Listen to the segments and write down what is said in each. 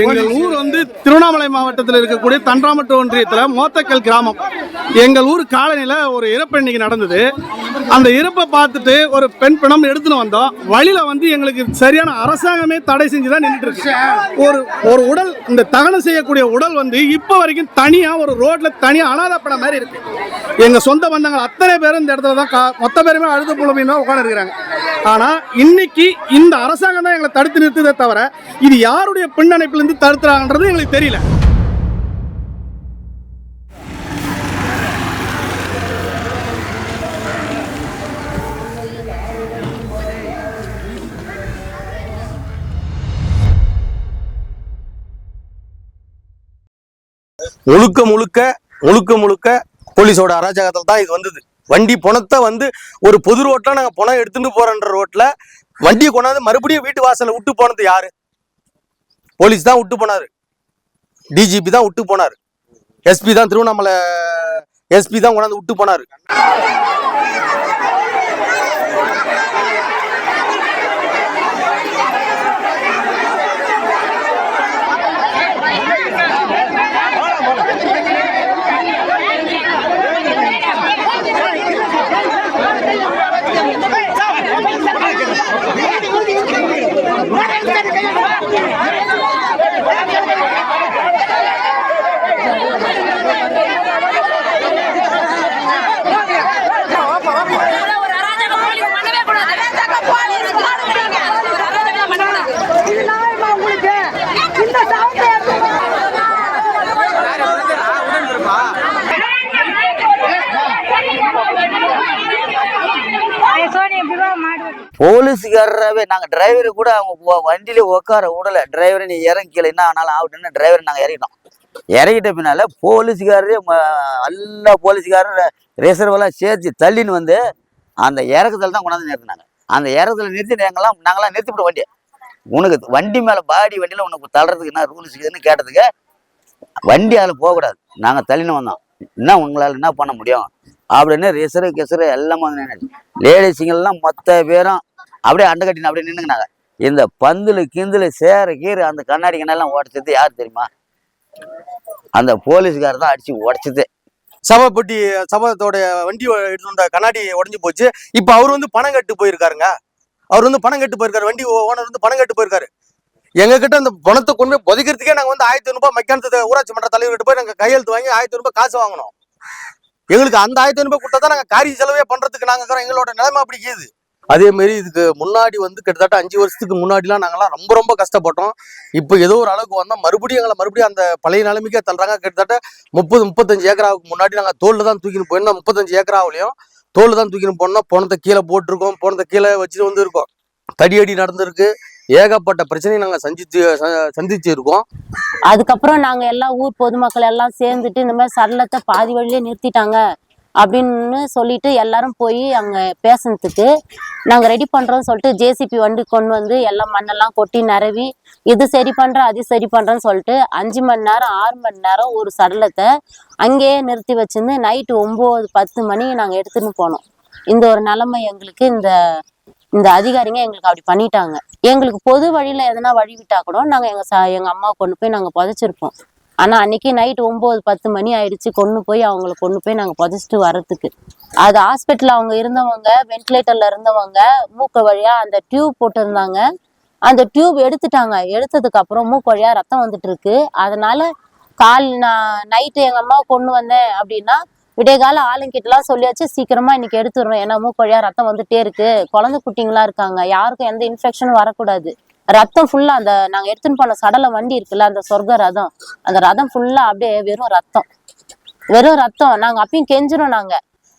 எங்கள் ஊர் வந்து திருவண்ணாமலை மாவட்டத்தில் இருக்கக்கூடிய தன்றாமட்டு ஒன்றியத்தில் மோத்தக்கல் கிராமம். எங்கள் ஊர் காலனியில் ஒரு இறப்பு இன்னைக்கு நடந்தது. அந்த இருப்பை பார்த்துட்டு ஒரு பெண் பிணம் எடுத்துன்னு வந்தோம். வழியில வந்து எங்களுக்கு சரியான அரசாங்கமே தடை செஞ்சு தான் நின்றுட்டு இருக்கு. ஒரு ஒரு உடல் இந்த தகனம் செய்யக்கூடிய உடல் வந்து இப்போ வரைக்கும் தனியா ஒரு ரோட்ல தனியா அனாதை படம் மாதிரி இருக்கு. எங்க சொந்த பந்தங்கள் அத்தனை பேரும் இந்த இடத்துல தான் கா- மொத்த பேருமே அழுது புலமையுமே உட்காந்து இருக்கிறாங்க. ஆனா இன்னைக்கு இந்த அரசாங்கம் தான் எங்களை தடுத்து நிறுத்துதே தவிர இது யாருடைய பின்னணைப்புல இருந்து தடுத்துறாங்கன்றது எங்களுக்கு தெரியல. முழுக்க முழுக்க முழுக்க முழுக்க போலீஸோட அராஜகத்தில் தான் இது வந்தது. வண்டி பணத்தை வந்து ஒரு பொது ரோட்டில் நாங்கள் பணம் எடுத்துட்டு போகிறோன்ற ரோட்டில் வண்டியை கொண்டாந்து மறுபடியும் வீட்டு வாசலில் விட்டு போனது யாரு? போலீஸ் தான் விட்டு போனார். டிஜிபி தான் விட்டு போனார். எஸ்பி தான் திருவண்ணாமலை எஸ்பி தான் கொண்டாந்து விட்டு போனாரு ஒரு அராஜக போலீஸ் பண்ணவே கூடாது அராஜக போலீஸ் காணுங்க ஒரு அராஜகம் பண்ணக்கூடாது நியாயமா உங்களுக்கு இந்த சவுண்ட் போலீஸுக்காரராகவே நாங்கள் டிரைவரு கூட அவங்க வண்டியிலே வண்டியில உட்கார விடல. டிரைவரை நீ இறங்கிக்கல என்ன ஆனாலும் ஆகட்டுன்னு டிரைவர் நாங்கள் இறங்கிட்டோம். இறங்கிட்ட பின்னால போலீஸுக்காரரே ம- எல்லா போலீஸுக்காரரும் ரிசர்வெல்லாம் சேர்த்து தள்ளின்னு வந்து அந்த இறக்கத்தில் தான் கொண்டாந்து நிறுத்தினாங்க. அந்த இறக்கத்தில் நிறுத்தி நாங்களாம் நாங்களாம் நிறுத்திவிட்டோம் வண்டியை. உனக்கு வண்டி மேலே பாடி வண்டியில் உனக்கு தள்ளுறதுக்கு என்ன ரூல்ஸ் இருக்குதுன்னு கேட்டதுக்கு வண்டி அதில் போகக்கூடாது. நாங்கள் தள்ளின்னு வந்தோம். என்ன உங்களால் என்ன பண்ண முடியும்? அப்படின்னு ரிசரு கெசரு எல்லாம் வந்து நினைச்சு லேடிஸுங்கெல்லாம் மொத்த பேரும் அப்படியே அண்டை கட்டின அப்படியே நின்றுங்கனாங்க இந்த பந்துல கிந்துல சேர கீறு அந்த கண்ணாடி கண்ணெல்லாம் உடச்சது யார் தெரியுமா? அந்த போலீஸ்கார் தான் அடிச்சு உடச்சது. சபைப்பட்டி சபத்தோட வண்டி எடுத்துட்டு கண்ணாடி உடஞ்சி போச்சு. இப்போ அவர் வந்து பணம் கட்டு போயிருக்காருங்க. அவர் வந்து பணம் கட்டு போயிருக்காரு. வண்டி ஓனர் வந்து பணம் கட்டு போயிருக்காரு. எங்க கிட்ட அந்த பணத்தை கொண்டு போய் புதைக்கிறதுக்கே நாங்க வந்து ஆயிரத்தி ரூபாய் மக்கானத்து ஊராட்சி மன்ற தலைவர்கிட்ட போய் நாங்க கையெழுத்து வாங்கி ஆயிரத்தி ரூபாய் காசு வாங்கணும் எங்களுக்கு அந்த ஆயிரத்தி ரூபாய் கொடுத்தா தான் நாங்க காரிய செலவே பண்றதுக்கு நாங்க இருக்கிறோம். எங்களோட நிலைமை அப்படி இருக்குது. அதே மாதிரி இதுக்கு முன்னாடி வந்து கிட்டத்தட்ட அஞ்சு வருஷத்துக்கு முன்னாடிலாம் நாங்கள்லாம் ரொம்ப ரொம்ப கஷ்டப்பட்டோம். இப்போ ஏதோ ஒரு அளவுக்கு வந்தால் மறுபடியும் எங்களை மறுபடியும் அந்த பழைய நிலைமைக்கே தள்ளுறாங்க. கிட்டத்தட்ட முப்பது முப்பத்தஞ்சு ஏக்கராவுக்கு முன்னாடி நாங்கள் தோல்ல தான் தூக்கின்னு போயிருந்தோம். முப்பத்தஞ்சு ஏக்கராவிலையும் தோல் தான் தூக்கின்னு போனோம். போனத்தை கீழே போட்டிருக்கோம். போனத்தை கீழே வச்சுட்டு வந்துருக்கோம் தடியடி நடந்திருக்கு. ஏகப்பட்ட பிரச்சனையை நாங்கள் சந்திச்சு ச- சந்திச்சு இருக்கோம் அதுக்கப்புறம் நாங்கள் எல்லாம் ஊர் பொதுமக்கள் எல்லாம் சேர்ந்துட்டு இந்த மாதிரி சடலத்தை பாதி வழியிலே நிறுத்திட்டாங்க. அப்படின்னு சொல்லிட்டு எல்லாரும் போய் அங்கே பேசுனதுக்கு நாங்கள் ரெடி பண்ணுறோம்னு சொல்லிட்டு ஜேசிபி வண்டி கொண்டு வந்து எல்லாம் மண்ணெல்லாம் கொட்டி நிரவி இது சரி பண்ணுறோம் அது சரி பண்ணுறோன்னு சொல்லிட்டு அஞ்சு மணி நேரம் ஆறு மணி நேரம் ஒரு சடலத்தை அங்கேயே நிறுத்தி வச்சுருந்து நைட்டு ஒம்பது பத்து மணி நாங்கள் எடுத்துன்னு போனோம். இந்த ஒரு நிலைமை எங்களுக்கு இந்த இந்த அதிகாரிங்க எங்களுக்கு அப்படி பண்ணிட்டாங்க. எங்களுக்கு பொது வழியில எதனா வழி விட்டா கூட நாங்கள் எங்கள் சா எங்கள் அம்மாவை கொண்டு போய் நாங்கள் புதைச்சிருப்போம். ஆனால் அன்னைக்கு நைட் ஒம்பது பத்து மணி ஆயிடுச்சு. கொண்டு போய் அவங்கள கொண்டு போய் நாங்கள் புதைச்சிட்டு வர்றதுக்கு. அது ஹாஸ்பிட்டல் அவங்க இருந்தவங்க வென்டிலேட்டர்ல இருந்தவங்க மூக்கு வழியா அந்த டியூப் போட்டிருந்தாங்க. அந்த டியூப் எடுத்துட்டாங்க. எடுத்ததுக்கு அப்புறம் மூக்கு வழியா ரத்தம் வந்துட்டு இருக்கு. அதனால கால் நான் நைட்டு எங்க அம்மாவை கொண்டு வந்தேன் அப்படின்னா விடியகால ஆளுங்கிட்டலாம் சொல்லியாச்சு. சீக்கிரமா இன்னைக்கு எடுத்துடுறோம் ஏன்னா மூக்கு வழியா ரத்தம் வந்துட்டே இருக்கு. குழந்தை குட்டிங்களா இருக்காங்க. யாருக்கும் எந்த இன்ஃபெக்ஷனும் வரக்கூடாது. ரத்தம் ஃபுல்லா அந்த நாங்க எடுத்துன்னு போன சடல வண்டி இருக்குல்ல அந்த சொர்க்க ரதம். அந்த ரதம் ஃபுல்லா அப்படியே வெறும் ரத்தம். வெறும் ரத்தம். நாங்க அப்பயும் கெஞ்சிரும் நாங்க.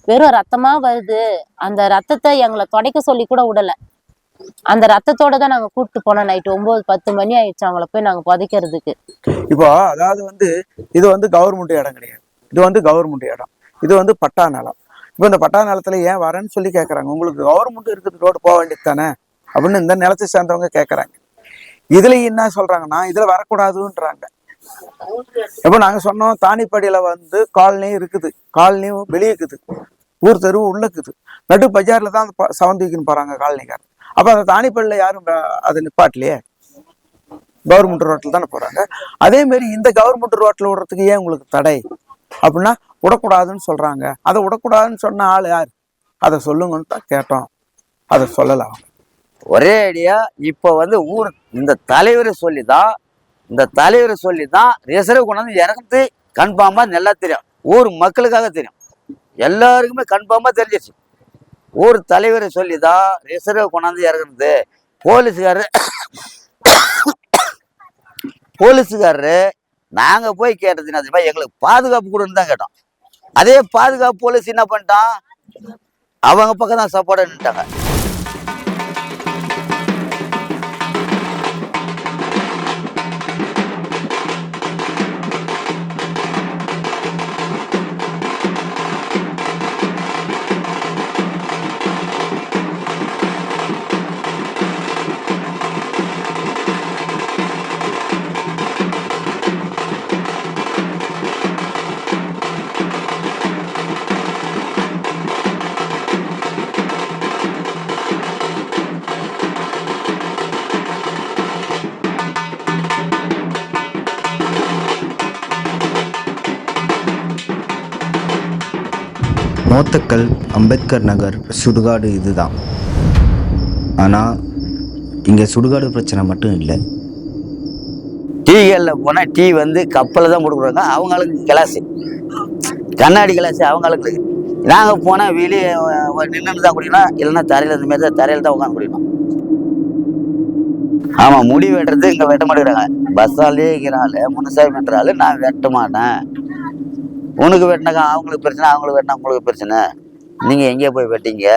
வெறும் ரத்தமா வருது. அந்த ரத்தத்தை எங்களை துடைக்க சொல்லி கூட விடல. அந்த ரத்தத்தோட தான் நாங்க கூப்பிட்டு போனோம் நைட்டு ஒன்பது பத்து மணி ஆயிடுச்சு அவங்கள போய் நாங்க புதைக்கிறதுக்கு. இப்போ அதாவது வந்து இது வந்து கவர்மெண்ட் இடம் கிடையாது. இது வந்து கவர்மெண்ட் இடம். இது வந்து பட்டா நிலம். இப்போ இந்த பட்டா நிலத்துல ஏன் வரேன்னு சொல்லி கேட்குறாங்க உங்களுக்கு கவர்மெண்ட் இருக்குது ரோடு போக வேண்டியது தானே? அப்படின்னு இந்த நிலத்தை சேர்ந்தவங்க கேட்குறாங்க இதுல என்ன சொல்றாங்கன்னா இதுல வரக்கூடாதுன்றாங்க. இப்போ நாங்க சொன்னோம் தானிப்படியில வந்து காலனி இருக்குது. காலனியும் வெளியே இருக்குது. ஊர் தெரு உள்ள இருக்குது. நடு பஜார்ல தான் சவந்தி ப- போறாங்க காலனிக்காரன் அப்ப அந்த தானிப்பள்ளியில யாரும் அதை அது நிப்பாட்டலையே? கவர்மெண்ட் ரோட்டில் தானே போறாங்க. அதே மாதிரி இந்த கவர்மெண்ட் ரோட்டில் விடுறதுக்கு ஏன் உங்களுக்கு தடை? அப்படின்னா விடக்கூடாதுன்னு சொல்றாங்க. அதை விடக்கூடாதுன்னு சொன்ன ஆள் யார்? அதை சொல்லுங்கன்னு தான் கேட்டோம். அதை சொல்லலாம். ஒரே ஐடியா இப்போ வந்து ஊர் இந்த தலைவரை சொல்லி தான் இந்த தலைவரை சொல்லி தான் ரிசர்வ் கொண்டாந்து இறந்து கன்ஃபார்மாக நல்லா தெரியும். ஊர் மக்களுக்காக தெரியும். எல்லாருக்குமே கன்ஃபார்மாக தெரிஞ்சிச்சு ஊர் தலைவரை சொல்லி தான் ரிசர்வ் கொண்டாந்து இறங்குறது. போலீஸுக்காரரு போலீஸுக்காரரு நாங்கள் போய் கேட்டது என்ன எங்களுக்கு பாதுகாப்பு கொடுன்னு தான் கேட்டோம். அதே பாதுகாப்பு போலீஸ் என்ன பண்ணிட்டான்? அவங்க பக்கம் தான் சப்போர்ட் நின்ட்டாங்க மோத்தக்கல் அம்பேத்கர் நகர் சுடுகாடு இதுதான். ஆனால் இங்கே சுடுகாடு பிரச்சனை மட்டும் இல்லை. டீகளில் போனால் டீ வந்து கப்பலில் தான் கொடுக்குறாங்க. அவங்களுக்கு கிளாஸு கண்ணாடி கிளாஸு அவங்களுக்கு நாங்கள் போனால் வெளியே நின்று தான் குடிக்கணும் இல்லைன்னா தரையில் இந்த மாதிரி தான் தரையில் தான் உட்காந்து குடிக்கணும் ஆமாம் முடி வெட்டுறது இங்கே வெட்ட மாட்டேங்கிறாங்க. பஸ்ஸாலே இருக்கிறாள் முனுசாமி வெட்டுறாள். நான் வெட்ட மாட்டேன். உனக்கு வெட்டினாக்கா அவங்களுக்கு பிரச்சனை அவங்களுக்கு வெட்டினா உங்களுக்கு பிரச்சனை. நீங்கள் எங்கே போய் வெட்டிங்க?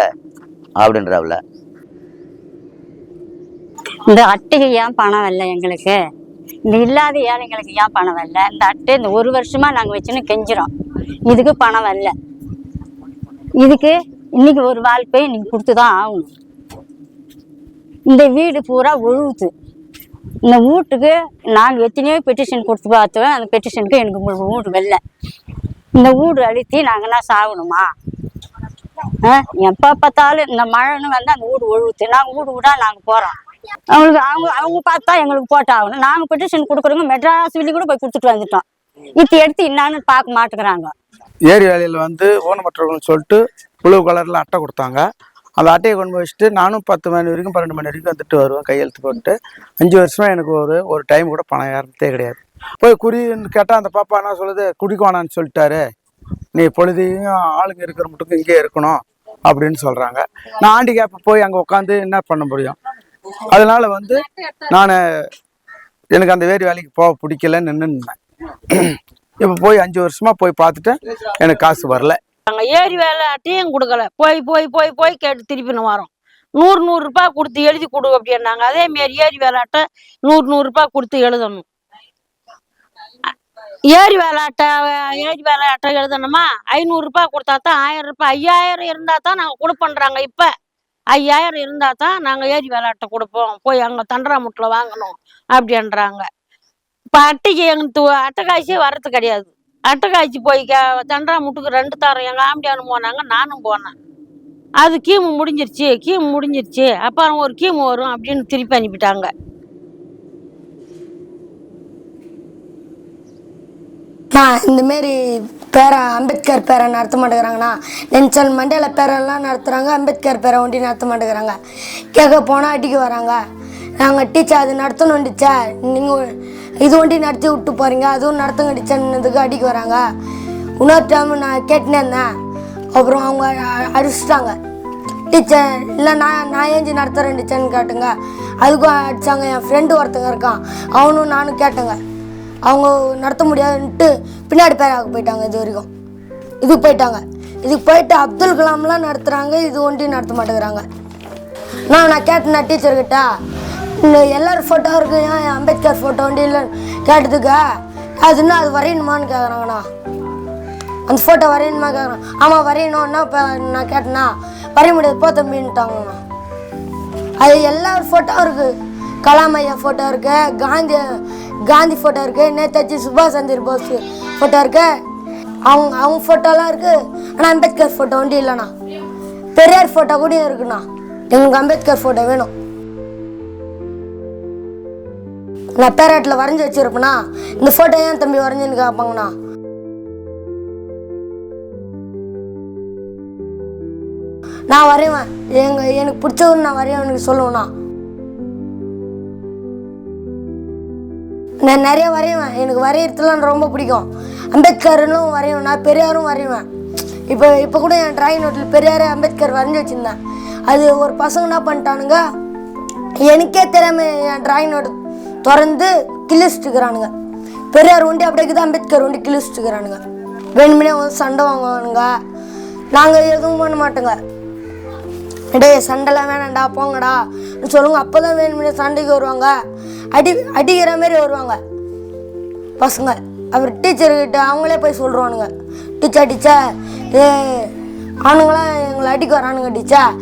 அப்படின்றாவில் இந்த அட்டைக்கு ஏன் பணம் வரல எங்களுக்கு? இந்த இல்லாத ஏழைங்களுக்கு ஏன் பணம் வரல? இந்த அட்டை இந்த ஒரு வருஷமா நாங்கள் வச்சுன்னு கெஞ்சிரோம் இதுக்கு பணம் வரல. இதுக்கு இன்னைக்கு ஒரு வாழ்க்கை நீங்கள் கொடுத்து தான் ஆகணும். இந்த வீடு பூரா ஒழுகுது இந்த வீட்டுக்கு நாங்கள் எத்தனையோ பெட்டிஷன் கொடுத்து பார்த்தோம். அந்த பெட்டிஷனுக்கு எனக்கு உங்களுக்கு வீடு வரல. இந்த வீடு அழுத்தி நாங்கன்னா சாகணுமா? எப்போ பார்த்தாலும் இந்த மழைன்னு வந்து அந்த வீடு ஒழுகுது நாங்கள் வீடு விடா நாங்கள் போகிறோம் அவங்களுக்கு அவங்க அவங்க பார்த்தா எங்களுக்கு போட்டாகணும் நாங்கள் பெட்டிஷன் கொடுக்குறோங்க மெட்ராஸ் வெளியே கூட போய் கொடுத்துட்டு வந்துட்டோம். இப்போ எடுத்து என்னான்னு பார்க்க மாட்டேங்கிறாங்க. ஏரி வேலையில் வந்து ஊனமற்றவங்கன்னு சொல்லிட்டு ப்ளூ கலரில் அட்டை கொடுத்தாங்க. அந்த அட்டையை கொண்டு போய் வச்சுட்டு நானும் பத்து மணி வரைக்கும் பன்னெண்டு மணி வரைக்கும் வந்துட்டு வருவேன் கையெழுத்து போட்டு அஞ்சு வருஷமா எனக்கு ஒரு ஒரு டைம் கூட பணம் ஏறதே கிடையாது. போய் குறின்னு கேட்டால் அந்த பாப்பா என்ன சொல்லுது? குடிக்க வேணான்னு சொல்லிட்டாரு. நீ பொழுதையும் ஆளுங்க இருக்கிற மட்டும் இங்கே இருக்கணும் அப்படின்னு சொல்கிறாங்க நான் ஆண்டிகேப்பை போய் அங்கே உட்காந்து என்ன பண்ண முடியும்? அதனால வந்து நான் எனக்கு அந்த வேறு வேலைக்கு போக பிடிக்கலன்னு நின்றுனேன் இப்போ போய் அஞ்சு வருஷமா போய் பார்த்துட்டு எனக்கு காசு வரல. நாங்கள் ஏரி வேலைட்டையும் கொடுக்கல. போய் போய் போய் போய் கேட்டு திருப்பின்னு வரோம். நூறு நூறுரூபா கொடுத்து எழுதி கொடு அப்படின்னாங்க. அதேமாரி ஏறி ஏரி நூறு நூறுரூபா கொடுத்து எழுதணும். ஏரி வேலை அட்டை ஏரி வேலை அட்டை எழுதணுமா ஐநூறுரூபா கொடுத்தா தான் ஆயிரம் ரூபாய். ஐயாயிரம் இருந்தால் தான் நாங்கள் கொடுப்போன்றாங்க இப்போ. ஐயாயிரம் இருந்தால் தான் நாங்கள் ஏரி வேலை அட்டை கொடுப்போம். போய் அங்கே தண்டராமுட்டில் வாங்கணும் அப்படின்றாங்க. இப்போ அட்டைக்கு எங்களுக்கு அட்டை வர்றது கிடையாது. அட்டை காய்ச்சி போய் தண்டராமுட்டுக்கு ரெண்டு தாரம். எங்கள் ஆம்பியானு போனாங்க நானும் போனேன். அது கீமு முடிஞ்சிருச்சு கீமு முடிஞ்சிருச்சு. அப்புறம் ஒரு கீமு வரும் அப்படின்னு திருப்பி அனுப்பிட்டாங்க. நான் இந்த மாரி பேரை அம்பேத்கர் பேரை நடத்த மாட்டேங்கிறாங்கண்ணா நென்சல் மண்டேல பேரெல்லாம் நடத்துகிறாங்க அம்பேத்கர் பேரை ஒண்டி நடத்த மாட்டேங்கிறாங்க. கேட்க போனால் அடிக்க வராங்க. நாங்கள் டீச்சர் அது நடத்தணும் டீச்சர் நீங்கள் இது ஒண்டி நடத்தி விட்டு போகிறீங்க அதுவும் நடத்துங்க டீச்சர்னதுக்கு அடிக்க வராங்க. இன்னொரு டைம் நான் கேட்டுனே இருந்தேன். அப்புறம் அவங்க அடிச்சிட்டாங்க. டீச்சர் இல்லை நான் நான் ஏஞ்சி நடத்துகிறேன் டீச்சர்னு கேட்டுங்க. அதுக்கும் அடிச்சாங்க. என் ஃப்ரெண்டு ஒருத்தங்க இருக்கான். அவனும் நானும் கேட்டேங்க. அவங்க நடத்த முடியாதுன்ட்டு பின்னாடி பேராக போயிட்டாங்க இது வரைக்கும். இதுக்கு போயிட்டாங்க. இதுக்கு போயிட்டு அப்துல் கலாம்லாம் நடத்துகிறாங்க இது ஒன்றையும் நடத்த மாட்டேங்கிறாங்க. நான் நான் கேட்டேன் டீச்சர்கிட்ட இந்த எல்லோரும் ஃபோட்டோ இருக்கு ஏன் அம்பேத்கர் ஃபோட்டோ ஒண்டி இல்லைன்னு கேட்டதுக்கு? அது என்ன அது வரையணுமான்னு கேட்குறாங்கண்ணா அந்த ஃபோட்டோ வரையணுமா? கேட்குறான் ஆமாம் வரையணும்னா இப்போ நான் கேட்டேன்னா வரைய முடியாது போ தம்பின்ட்டாங்கண்ணா அது எல்லா ஃபோட்டோ இருக்குது கலாம் ஐயா ஃபோட்டோ இருக்குது காந்தி காந்தி ஃபோட்டோ இருக்கு நேதாஜி சுபாஷ் சந்திர போஸ் ஃபோட்டோ இருக்கு. அவங்க அவங்க ஃபோட்டோலாம் இருக்கு. ஆனால் அம்பேத்கர் ஃபோட்டோ ஒண்டி இல்லைண்ணா. பெரியார் ஃபோட்டோ கூட இருக்குண்ணா. எங்களுக்கு அம்பேத்கர் ஃபோட்டோ வேணும். நான் பேராட்டில் வரைஞ்சி வச்சிருப்பேனா இந்த ஃபோட்டோ ஏன் தம்பி வரைஞ்சுன்னு கேட்பாங்கண்ணா. நான் வரைவேன். எங்க எனக்கு பிடிச்சவரு நான் வரைவேன் சொல்லுவேண்ணா. நான் நிறைய வரைவேன். எனக்கு வரையறதுலாம் ரொம்ப பிடிக்கும். அம்பேத்கர்னும் வரைவேன். நான் பெரியாரும் வரைவேன். இப்போ இப்போ கூட என் டிராயிங் நோட்டில் பெரியார் அம்பேத்கர் வரைஞ்சி வச்சுருந்தேன். அது ஒரு பசங்க என்ன பண்ணிட்டானுங்க? எனக்கே தெரியாமல் என் டிராயிங் நோட்டு திறந்து கிழிச்சிட்டுக்கிறானுங்க பெரியார் ஒண்டி அப்படியே இருக்குது அம்பேத்கர் ஒண்டி கிழிச்சிட்டுக்கிறானுங்க வேணுமனே வந்து சண்டை வாங்குவானுங்க. நாங்கள் எதுவும் பண்ண மாட்டோங்க. டேய் சண்டைலாம் வேணாம்டா போங்கடா. சொல்லுங்க அப்போ தான் வேணுமனே சண்டைக்கு வருவாங்க. அடி அடிக்கிற மாதிரி வருவாங்க. பசங்க அப்புறம் டீச்சர்கிட்ட அவங்களே போய் சொல்கிறானுங்க டீச்சர் டீச்சர் ஏ அவனுங்களாம் எங்களை அடிக்க வரானுங்க டீச்சர்.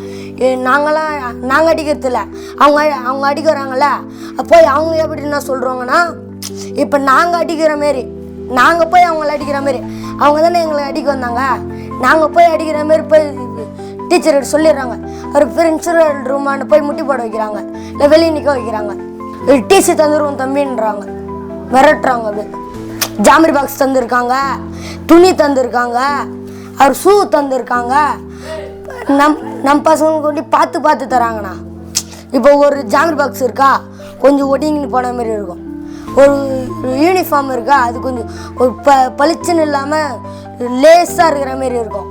ஏ நாங்களாம் நாங்கள் அடிக்கிறது இல்லை. அவங்க அவங்க அடிக்க வராங்கல்ல. போய் அவங்க எப்படி என்ன சொல்கிறாங்கன்னா இப்போ நாங்கள் அடிக்கிற மாரி நாங்கள் போய் அவங்கள அடிக்கிற மாரி அவங்க தானே எங்களை அடிக்க வந்தாங்க. நாங்கள் போய் அடிக்கிற மாரி போய் டீச்சர்கிட்ட சொல்லிடுறாங்க. ஒரு பிரின்சிபல் ரூமான்னு போய் முட்டி போட வைக்கிறாங்க. இல்லை வெளியே நிற்க வைக்கிறாங்க. டிசி தந்துருவோம் தம்பின்றாங்க. மிரட்டுறாங்க அப்படி ஜாமரி பாக்ஸ் தந்திருக்காங்க. துணி தந்திருக்காங்க. அவர் ஷூ தந்திருக்காங்க. நம் நம் பசங்க கொண்டு பார்த்து பார்த்து தராங்கண்ணா. இப்போ ஒரு ஜாமரி பாக்ஸ் இருக்கா? கொஞ்சம் ஒடுங்கி போன மாதிரி இருக்கும். ஒரு யூனிஃபார்ம் இருக்கா? அது கொஞ்சம் ஒரு ப பளிச்சுன்னு இல்லாமல் லேஸாக இருக்கிற மாதிரி இருக்கும்.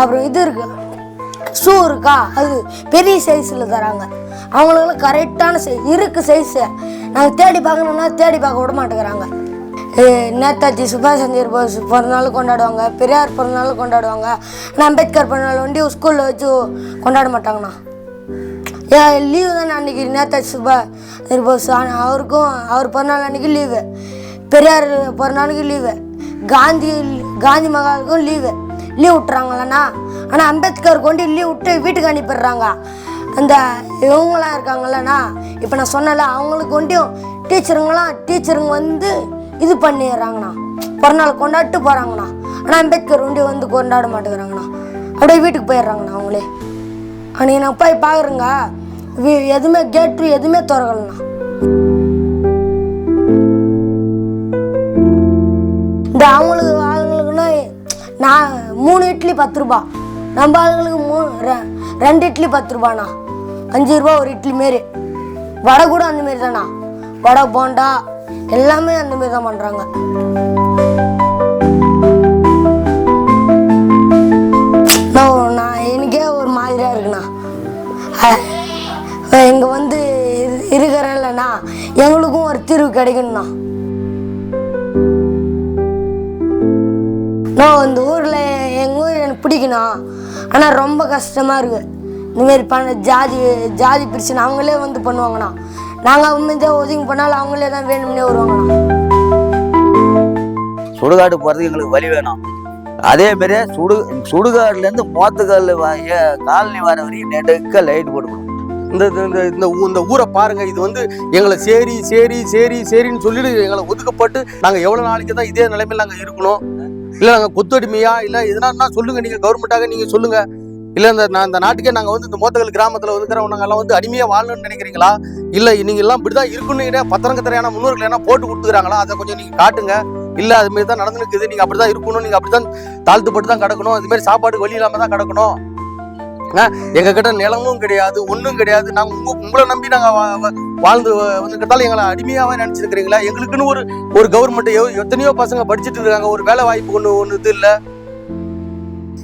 அப்புறம் இது இருக்குது ஷூ இருக்கா அது பெரிய சைஸில் தராங்க. அவங்களுக்கெல்லாம் கரெக்டான சைஸ் இருக்கு சைஸு நாங்கள் தேடி பார்க்கணுன்னா தேடி பார்க்க விட மாட்டேங்கிறாங்க. நேதாஜி சுபாஷ் சந்திர போஸ் பிறந்தநாள் கொண்டாடுவாங்க. பெரியார் பிறந்தநாள் கொண்டாடுவாங்க. ஆனால் அம்பேத்கர் பிறந்தநாள் வண்டி ஸ்கூலில் வச்சு கொண்டாட மாட்டாங்கண்ணா. ஏன் லீவு தானே அன்றைக்கி நேதாஜி சுபாஷ் போஸ் ஆனால் அவருக்கும் அவர் பிறந்தநாள் அன்றைக்கி லீவு பெரியார் பிறந்தநாளுக்கு லீவு காந்தி காந்தி மகாலுக்கும் லீவு லீவ் விட்டுறாங்களண்ணா. ஆனால் அம்பேத்கர் கொண்டு லீவ் விட்டு வீட்டுக்கு அனுப்பிடுறாங்க. அந்த இவங்களாம் இருக்காங்கல்லண்ணா இப்போ நான் சொன்னல அவங்களுக்கு கொண்டியும் டீச்சருங்களாம் டீச்சருங்க வந்து இது பண்ணிடுறாங்கண்ணா. பிறநாள் கொண்டாட்டு போகிறாங்கண்ணா ஆனால் அம்பேத்கர் ஒண்டி வந்து கொண்டாட மாட்டேங்கிறாங்கண்ணா. அப்படியே வீட்டுக்கு போயிடுறாங்கண்ணா அவங்களே. அன்றைக்கி நான் போய் பார்க்குறேங்க எதுவுமே கேட்டு எதுவுமே திறக்கலண்ணா. இந்த அவங்களுக்கு ஆளுங்களுக்குன்னா நான் மூணு இட்லி பத்து ரூபா. நம்ம ஆளுங்களுக்கு மூணு ரெண்டு இட்லி பத்து ரூபாண்ணா. அஞ்சு ரூபா ஒரு இட்லி மாரி. வடை கூட அந்த மாரி தானா வடை போண்டா எல்லாமே அந்த மாரி தான் பண்ணுறாங்க நான் எனக்கே ஒரு மாதிரியாக இருக்குண்ணா. இங்கே வந்து இருக்கிறேன்லண்ணா. எங்களுக்கும் ஒரு தீர்வு கிடைக்கணும்ண்ணா நான் இந்த ஊரில் எங்கள் ஊர் எனக்கு பிடிக்கணும் ஆனால் ரொம்ப கஷ்டமாக இருக்குது இந்தமாரி பண்ண ஜாதி ஜாதி பிரச்சனை அவங்களே வந்து பண்ணுவாங்கண்ணா. நாங்கள் உண்மையாக ஒதுங்கி பண்ணாலும் அவங்களே தான் வேணும்னே வருவாங்கண்ணா. சுடுகாடு போகிறதுக்கு எங்களுக்கு வழி வேணும். அதே மாதிரியே சுடு சுடுகாடுலேருந்து மோத்துக்கால் காலனி வர வரைக்கும் நெடுக்க லைட் போட்டுக்கணும். இந்த இந்த- இந்த இந்த ஊ- இந்த ஊரை பாருங்க. இது வந்து எங்களை சேரி சேரி சேரி சேரின்னு சொல்லிட்டு எங்களை ஒதுக்கப்பட்டு நாங்க எவ்வளவு நாளைக்கு தான் இதே நிலைமையில நாங்க இருக்கணும். இல்லை நாங்கள் கொத்தடிமையா இல்லை எதுனா சொல்லுங்க நீங்கள் கவர்மெண்ட்டாக நீங்கள் சொல்லுங்க. இல்லை இந்த நான் இந்த நாட்டுக்கே நாங்கள் வந்து இந்த மோத்தகல் கிராமத்தில் இருக்கிறவங்க எல்லாம் வந்து அடிமையாக வாழணும்னு நினைக்கிறீங்களா? இல்லை நீங்கள் எல்லாம் இப்படிதான் இருக்கணும் பத்திரங்கத்திரையான முன்னோர்கள் ஏன்னா போட்டு கொடுத்துக்கிறாங்களா? அதை கொஞ்சம் நீங்கள் காட்டுங்க. இல்லை அது மாதிரி தான் நடந்துருக்குது அப்படி தான் இருக்கணும் நீங்க அப்படிதான் தாழ்த்துப்பட்டு தான் கிடக்கணும். அதுமாரி சாப்பாடு வழி இல்லாமல் தான் கிடக்கணும். எங்ககிட்ட நிலமும் கிடையாது ஒன்றும் கிடையாது. நாங்கள் உங்க உங்களை நம்பி நாங்கள் வாழ்ந்து வந்துக்கிறதால எங்களை அடிமையாவே நினைச்சிருக்கிறீங்களா? எங்களுக்குன்னு ஒரு ஒரு கவர்மெண்ட் எத்தனையோ பசங்க படிச்சுட்டு இருக்காங்க. ஒரு வேலை வாய்ப்பு ஒண்ணு ஒன்று இது இல்ல.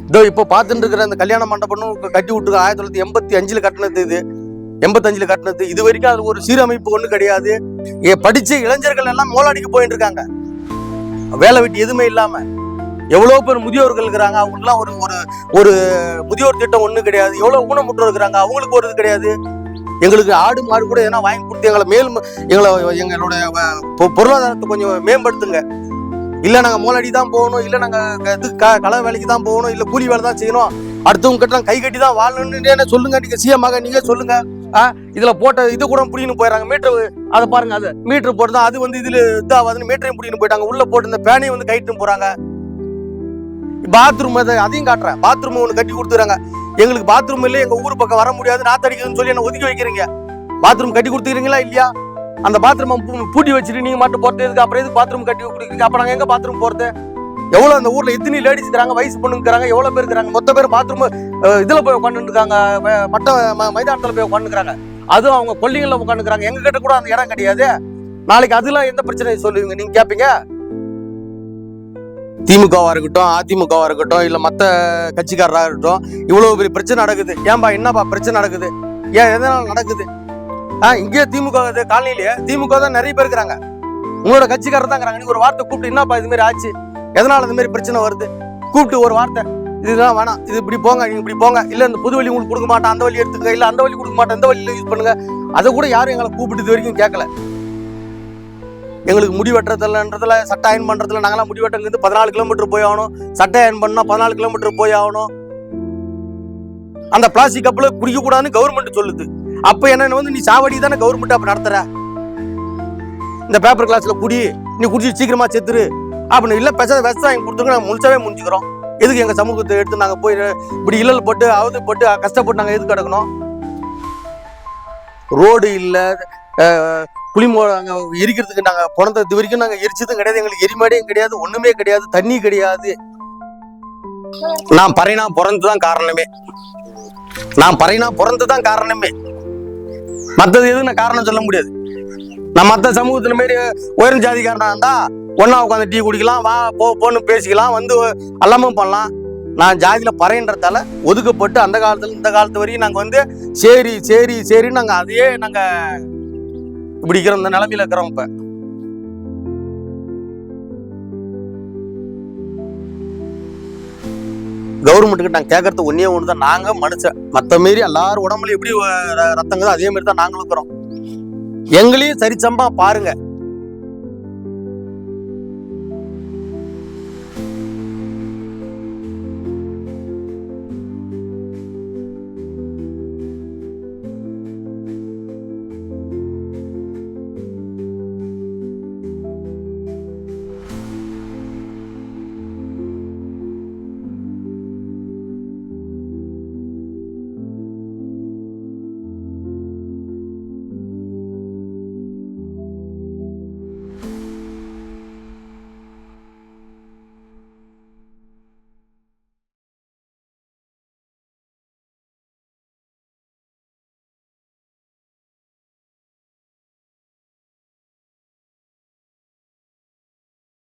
இதோ இப்போ பார்த்துட்டு இருக்கிற அந்த கல்யாண மண்டபம்னு கட்டி விட்டுருக்க ஆயிரத்தி தொள்ளாயிரத்தி எண்பத்தி அஞ்சுல கட்டினது இது. எண்பத்தஞ்சில் கட்டினது. இது வரைக்கும் அது ஒரு சீரமைப்பு ஒன்றும் கிடையாது. ஏ படிச்ச இளைஞர்கள் எல்லாம் மோலாடிக்கு போயிட்டு இருக்காங்க. வேலை வெட்டி எதுவுமே இல்லாம. எவ்வளவு பேர் முதியோர்கள் இருக்கிறாங்க. அவங்களுக்குலாம் ஒரு ஒரு ஒரு முதியோர் திட்டம் ஒன்றும் கிடையாது. எவ்வளோ ஊனமுற்றோர் இருக்கிறாங்க. அவங்களுக்கு ஒரு இது கிடையாது. எங்களுக்கு ஆடு மாடு கூட எதனா வாங்கி கொடுத்து எங்களை மேலும் எங்களை எங்களுடைய பொருளாதாரத்தை கொஞ்சம் மேம்படுத்துங்க. இல்லை நாங்கள் மோலடி தான் போகணும் இல்லை நாங்கள் இது க களை வேலைக்கு தான் போகணும் இல்லை கூலி வேலை தான் செய்யணும். அடுத்தவங்க கிட்ட கை கட்டி தான் வாழணும்னு என்ன சொல்லுங்க நீங்கள் சிஎமாக நீங்கள் சொல்லுங்க. ஆ இதில் போட்ட இது கூட பிடிக்கணும் போயிடறாங்க மீட்ரு அதை பாருங்க அது மீட்ரு போட்டு தான் அது வந்து இதில் இதாகாதுன்னு மீட்டரையும் பிடிக்கணும் போயிட்டாங்க. உள்ளே போட்டு இந்த பேனையும் வந்து கைட்டுன்னு போகிறாங்க பாத்ரூம் அதை அதையும் காட்டுறேன். பாத்ரூம் ஒன்று கட்டி கொடுத்துறாங்க எங்களுக்கு பாத்ரூம் இல்லை எங்கள் ஊர் பக்கம் வர முடியாது. நாத்தடிக்குதுன்னு சொல்லி என்ன ஒதுக்கி வைக்கிறீங்க. பாத்ரூம் கட்டி கொடுத்துக்கிறீங்களா இல்லையா? அந்த பாத்ரூம் பூட்டி வச்சுட்டு நீங்கள் மட்டும் போட்டதுக்கு எதுக்கு? அப்புறம் எதுக்கு பாத்ரூம் கட்டி கொடுக்குறீங்க? அப்ப நாங்கள் எங்கே பாத்ரூம் போகிறது எவ்வளோ அந்த ஊரில் எத்தனை லேடிஸ் இருக்கிறாங்க? வயசு பொண்ணுங்கிறாங்க. எவ்வளோ பேர் இருக்கிறாங்க? மொத்த பேர் பாத்ரூம் இதில் போய் உட்காந்துருக்காங்க மட்ட ம- போய் உட்காந்துக்கிறாங்க அதுவும் அவங்க கொல்லிங்களில் உட்காந்துக்கிறாங்க எங்ககிட்ட கூட அந்த இடம் கிடையாது. நாளைக்கு அதெல்லாம் எந்த பிரச்சனையும் சொல்லுவீங்க நீங்கள் கேட்பீங்க திமுகவாக இருக்கட்டும் அதிமுகவாக இருக்கட்டும் இல்லை மற்ற கட்சிக்காரராக இருக்கட்டும் இவ்வளோ பெரிய பிரச்சனை நடக்குது. ஏன்பா என்னப்பா பிரச்சனை நடக்குது? ஏன் எதனால நடக்குது? ஆ இங்கேயே திமுக இது காலனிலேயே திமுக தான் நிறைய பேர் இருக்கிறாங்க. உங்களோட கட்சிக்காரர் தான் இருக்கிறாங்க. ஒரு வார்த்தை கூப்பிட்டு என்னப்பா இது மாதிரி ஆச்சு? எதனால இந்த மாதிரி பிரச்சனை வருது? கூப்பிட்டு ஒரு வார்த்தை இதுதான் வேணாம். இது இப்படி போங்க நீங்க இப்படி போங்க. இல்லை இந்த புது வழி உங்களுக்கு கொடுக்க மாட்டேன். அந்த வழி எடுத்துக்க. இல்லை அந்த வழி கொடுக்க மாட்டேன். இந்த வழியில் யூஸ் பண்ணுங்க. அதை கூட யாரும் எங்களை கூப்பிட்டு இது வரைக்கும் கேட்கல. எங்களுக்கு முடி வெட்டுறதுலன்றதுல சட்டை அயன் பண்ணுறதுல நாங்களாம் முடி வெட்டங்கிறது பதினாலு கிலோமீட்டர் போய் ஆகணும். சட்டை அயன் பண்ணால் பதினாலு கிலோமீட்டர் போய் ஆகணும். அந்த பிளாஸ்டிக் கப்பில் குடிக்கக்கூடாதுன்னு கவர்மெண்ட் சொல்லுது. அப்போ என்ன வந்து நீ சாவடி தானே கவர்மெண்ட் அப்போ நடத்துற? இந்த பேப்பர் கிளாஸில் குடி. நீ குடிச்சு சீக்கிரமாக செத்துரு. அப்படின்னு இல்லை பெச விஷம் கொடுத்துருங்க நாங்கள் முழிச்சாவே முடிஞ்சுக்கிறோம் எதுக்கு எங்கள் சமூகத்தை எடுத்து நாங்கள் போய் இப்படி இல்லல் போட்டு அவது போட்டு கஷ்டப்பட்டு நாங்கள் எதுக்கு கிடக்கணும்? ரோடு இல்லை புளிமோ நாங்கள் எரிக்கிறதுக்கு நாங்கள் பிறந்த இது வரைக்கும் நாங்கள் எரிச்சதும் கிடையாது. எங்களுக்கு எரிமாடியும் கிடையாது ஒன்றுமே கிடையாது தண்ணி கிடையாது. நான் பறையைனா பிறந்து தான் காரணமே. நான் பறையைனா பிறந்து தான் காரணமே. மற்றது எதுவும் நான் காரணம் சொல்ல முடியாது. நான் மற்ற சமூகத்தில் மாரி உயர்ந்த ஜாதிக்காரனா இருந்தா ஒன்றா உட்காந்து டீ குடிக்கலாம் வா போ போன்னு பேசிக்கலாம் வந்து எல்லாமும் பண்ணலாம். நான் ஜாதியில் பறையன்றதால ஒதுக்கப்பட்டு அந்த காலத்தில் இந்த காலத்து வரைக்கும் நாங்கள் வந்து சரி சரி சரின்னு நாங்கள் அதையே நாங்கள் இப்படி இருக்கிற இந்த நிலமையில இருக்கிறோம் இப்ப. கவர்மெண்ட்டுக்கு நாங்க கேட்கறது ஒன்னே ஒன்று தான் நாங்க மனுஷன் மத்த மாரி எல்லாரும் உடம்புல எப்படி ரத்தங்க அதே மாதிரி தான் நாங்களும் இருக்கிறோம். எங்களையும் சரிசம்பா பாருங்க.